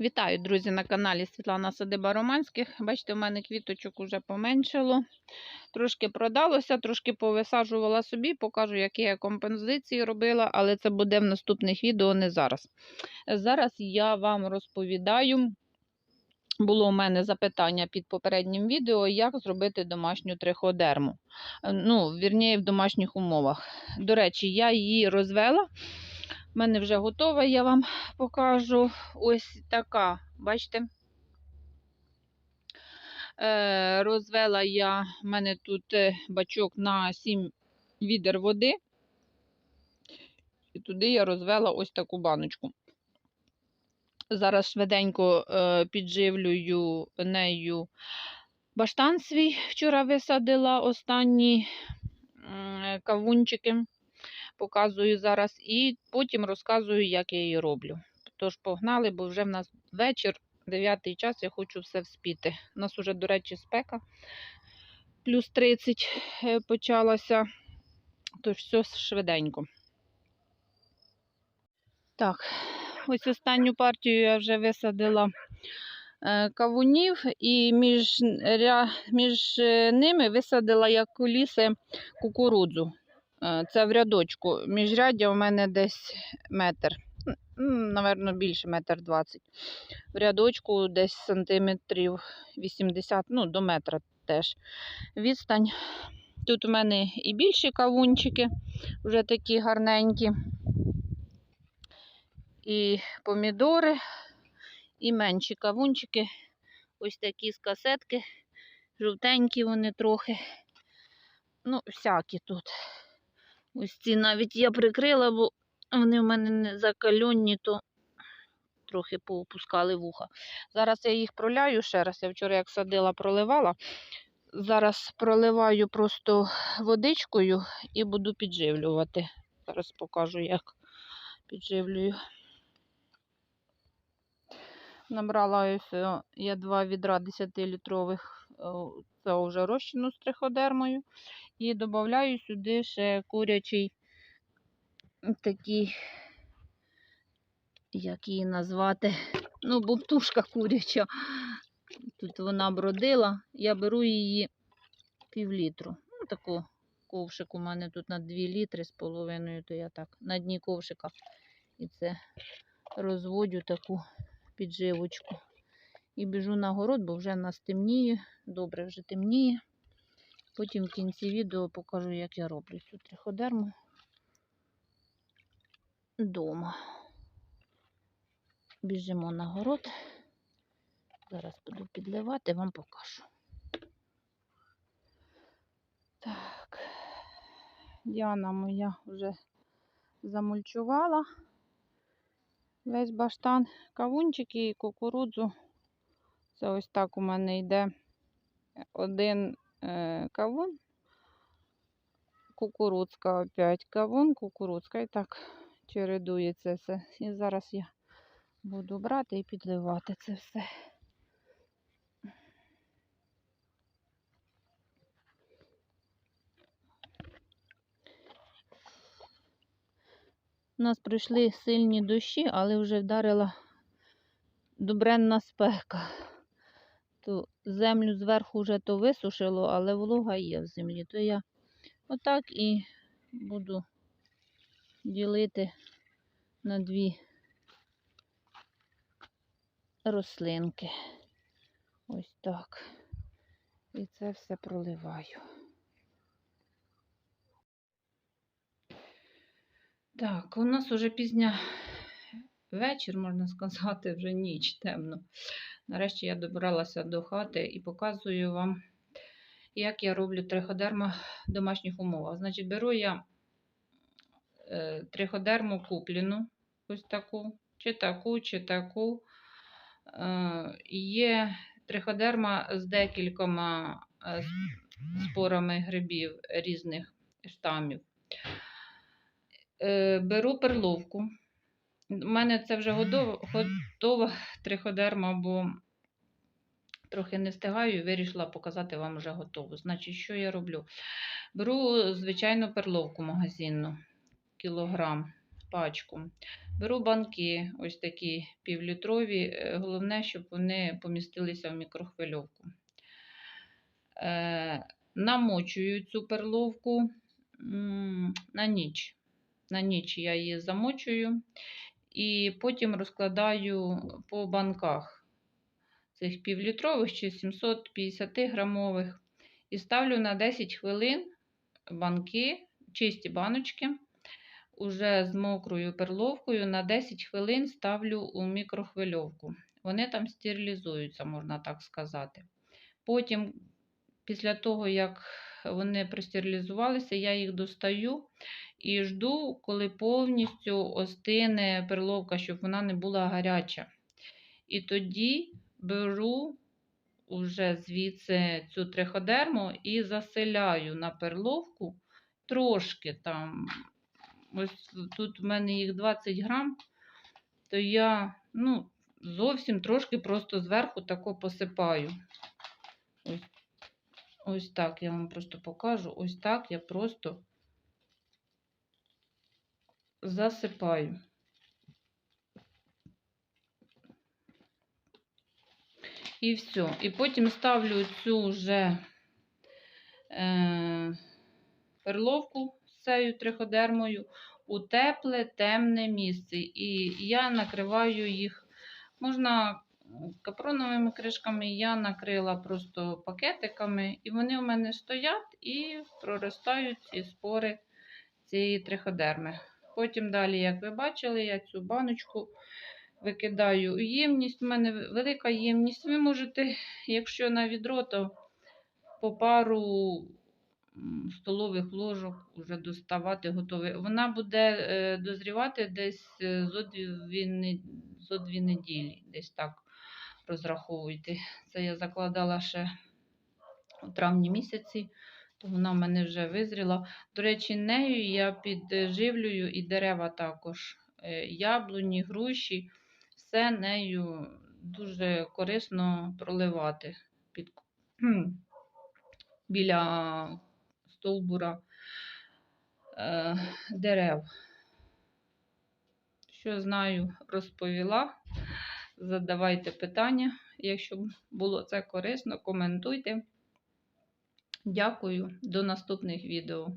Вітаю, друзі, на каналі Світлана Садиба Романських. Бачите, у мене квіточок уже поменшало. Трошки продалося, трошки повисаджувала собі, покажу, які я композиції робила, але це буде в наступних відео, не зараз. Зараз я вам розповідаю. Було у мене запитання під попереднім відео, як зробити домашню триходерму. Е, Ну, вірніше, в домашніх умовах. До речі, я її розвела. У мене вже готова, я вам покажу. Ось така, бачите? Е, розвела я, в мене тут е, бачок на 7 відер води. І туди я розвела ось таку баночку. Зараз швиденько е, підживлюю нею баштан свій. Вчора висадила останні кавунчики. Показую зараз і потім розказую, як я її роблю. Тож погнали, бо вже в нас вечір, 9 час, я хочу все вспіти. У нас уже, до речі, спека плюс 30 е, почалася, тож все швиденько. Так, ось останню партію я вже висадила е, кавунів, і між, між е, ними висадила як куліси кукурудзу. Е, Це в рядочку. Міжряддя у мене десь метр. Наверно, більше метр двадцять. В рядочку десь сантиметрів 80, ну, до метра теж відстань. Тут у мене і більші кавунчики, вже такі гарненькі. І помідори, і менші кавунчики. Ось такі з касетки. Жовтенькі вони трохи. Ну, всякі тут. Ось ці навіть я прикрила, бо вони в мене не закальонні, то трохи поопускали вуха. Зараз я їх проляю ще раз. Я вчора як садила, проливала. Зараз проливаю просто водичкою і буду підживлювати. Зараз покажу, як підживлюю. Набрала ось я два відра 10-літрових, це вже розчину з триходермою. І додаю сюди ще курячий такий, як її назвати, ну, бобтушка куряча. Тут вона бродила. Я беру її пів літру. Ну, таку ковшик у мене тут на 2 літри з половиною, то я так на дні ковшика. І це розводю таку підживочку. І біжу на город, бо вже в нас темніє, добре вже темніє. Потім в кінці відео покажу, як я роблю цю триходерму вдома. Біжимо на город. Зараз буду підливати, вам покажу. Так, Діана моя вже замульчувала весь баштан, кавунчики і кукурудзу. Це ось так у мене йде один е, кавун, кукурудзка опять кавун, кукурудзка і так чередується все. І зараз я буду брати і підливати це все. У нас прийшли сильні дощі, але вже вдарила добренна спека. То землю зверху вже то висушило, але волога є в землі. То я отак і буду ділити на дві рослинки. Ось так. І це все проливаю. Так, у нас уже пізня вечір, можна сказати, вже ніч темно. Нарешті я добралася до хати і показую вам, як я роблю триходерма в домашніх умовах. Значить, беру я е, триходерму куплену, ось таку, чи таку, чи таку. Е, є триходерма з декількома е, спорами грибів різних штамів. Беру перловку. У мене це вже готова, готова триходерма, бо трохи не встигаю і вирішила показати вам вже готову. Значить, що я роблю? Беру звичайну перловку магазинну, кілограм. пачку. Беру банки, ось такі півлітрові. е, Головне, щоб вони помістилися в мікрохвильовку. Е, намочую цю перловку м, на ніч. На ніч я її замочую і потім розкладаю по банках цих півлітрових чи 750 грамових. І ставлю на 10 хвилин банки, чисті баночки, уже з мокрою перловкою на 10 хвилин ставлю у мікрохвильовку. Вони там стерилізуються, можна так сказати. Потім, після того, як вони простерилізувалися, я їх достаю і жду, коли повністю остине перловка, щоб вона не була гаряча. І тоді беру уже звідси цю триходерму і заселяю на перловку трошки там. Ось тут в мене їх 20 грам, то я ну, зовсім трошки просто зверху тако посипаю. Ось, ось так я вам просто покажу. Ось так я просто засипаю. І все. І потім ставлю цю вже е, перловку з цією триходермою у тепле, темне місце. І я накриваю їх, можна капроновими кришками, я накрила просто пакетиками, і вони у мене стоять і проростають ці спори цієї триходерми. Потім далі, як ви бачили, я цю баночку викидаю у ємність. У мене велика ємність. Ви можете, якщо на відро, то по пару столових ложок вже доставати готове. Вона буде е, дозрівати десь е, зо дві неділі, десь так розраховуйте. Це я закладала ще у травні місяці, то вона в мене вже визріла. До речі, нею я підживлюю і дерева також. Е, Яблуні, груші, все нею дуже корисно проливати під, біля стовбура е, дерев. Що знаю, розповіла. Задавайте питання. Якщо було це корисно, коментуйте. Дякую. До наступних відео.